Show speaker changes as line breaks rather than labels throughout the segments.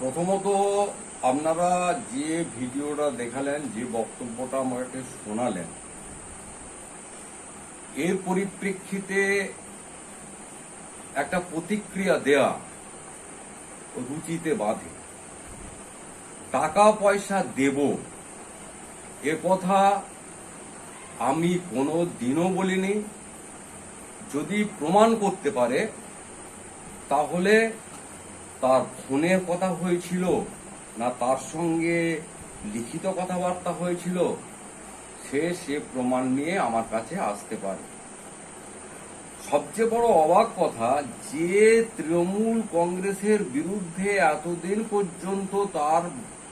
প্রথমত, আপনারা যে ভিডিওটা দেখালেন, যে বক্তব্যটা আমাকে শোনালেন, এর পরিপ্রেক্ষিতে একটা প্রতিক্রিয়া দেয়া রুচিতে বাধে। টাকা পয়সা দেব, এ কথা আমি কোনো দিনও বলিনি। যদি প্রমাণ করতে পারে, তাহলে তার ফোনের কথা হয়েছিল না তার সঙ্গে লিখিত কথাবার্তা হয়েছিল, সে সে প্রমাণ নিয়ে আমার কাছে আসতে পারে। সবচেয়ে বড় অবাক কথা, যে তৃণমূল কংগ্রেসের বিরুদ্ধে এতদিন পর্যন্ত তার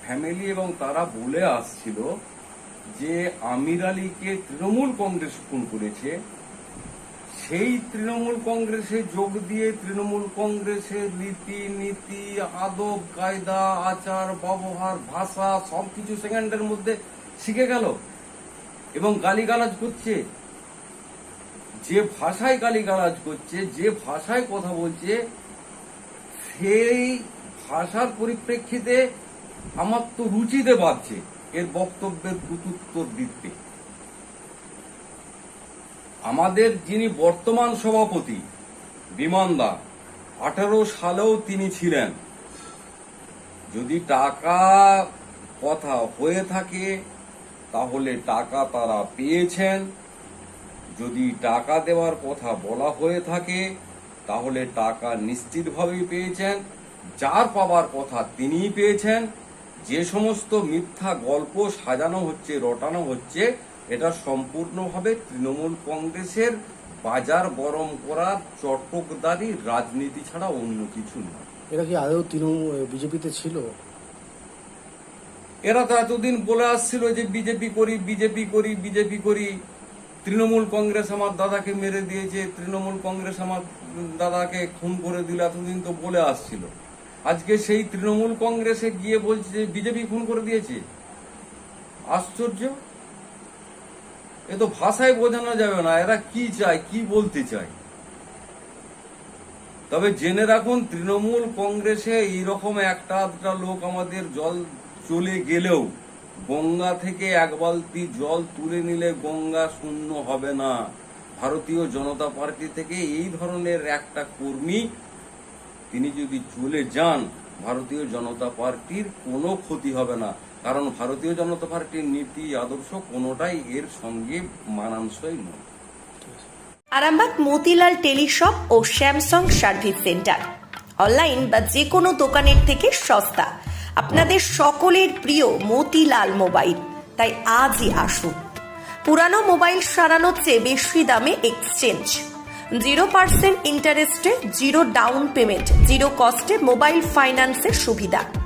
ফ্যামিলি এবং তারা বলে আসছিল যে আমির আলীকে তৃণমূল কংগ্রেস খুন করেছে সেই তৃণমূল কংগ্রেসে যোগ দিয়ে তৃণমূল কংগ্রেসের রীতি নীতি, আদব, কায়দা, আচার, ব্যবহার, ভাষা, সবকিছু সেকেন্ডের মধ্যে শিখে গেল এবং গালিগালাজ করছে। যে ভাষায় গালিগালাজ করছে, যে ভাষায় কথা বলছে, সেই ভাষার পরিপ্রেক্ষিতে আমার তো রুচিতে বাড়ছে এর বক্তব্যের প্রত্যুত্তর দিতে। আমাদের যিনি বর্তমান সভাপতি বিমানদা আঠারো সালেও তিনি ছিলেন। যদি টাকা কথা হয়ে থাকে, তাহলে টাকা তারা পেয়েছেন। যদি টাকা দেওয়ার কথা বলা হয়ে থাকে, তাহলে টাকা নিশ্চিতভাবেই পেয়েছেন। যার পাবার কথা তিনিই পেয়েছেন। যে সমস্ত মিথ্যা গল্প সাজানো হচ্ছে, রটানো হচ্ছে এটা সম্পূর্ণভাবে তৃণমূল কংগ্রেসের বাজার গরম করার চটকদারি রাজনীতি ছাড়া অন্য কিছু নয়।
এরা কি আদৌ তৃণমূল বিজেপিতে ছিল?
এরা তো এতদিন বলে আসছিল যে বিজেপি করি বিজেপি করি বিজেপি করি। তৃণমূল কংগ্রেস আমার দাদাকে মেরে দিয়েছে তৃণমূল কংগ্রেস আমার দাদাকে খুন করে দিল এতদিন তো বলে আসছিল। আজকে সেই তৃণমূল কংগ্রেসে গিয়ে বলছে যে বিজেপি খুন করে দিয়েছে। আশ্চর্য? এ তো ভাষায় বোঝানো যাবে না, এরা কি চায়, কি বলতে চায়? তবে জেনে রাখুন, তৃণমূল কংগ্রেসে এইরকম একটা আধটা লোক আমাদের জল চলে গেলেও গঙ্গা থেকে এক বালতি জল তুলে নিলে গঙ্গা শূন্য হবে না। ভারতীয় জনতা পার্টি থেকে এই ধরনের একটা কর্মী তিনি যদি চলে যান, ভারতীয় জনতা পার্টির কোনো ক্ষতি হবে না। কারণ ভারতীয় জনতা পার্টির নীতি, আদর্শ কোনোটাই এর সঙ্গে মানানসই নয়।
আরামবাগ, মতিলাল টেলিশপ ও স্যামসাং সার্ভিস সেন্টার। অনলাইন বা যে কোনো দোকানের থেকে সস্তা। আপনাদের সকলের প্রিয় মতিলাল মোবাইল। তাই আজই আসুন। পুরানো মোবাইল সারানোর চেয়ে বেশি দামে এক্সচেঞ্জ। জিরো পার্সেন্ট ইন্টারেস্টে, জিরো ডাউন পেমেন্ট, জিরো কস্টে মোবাইল ফাইন্যান্সের সুবিধা।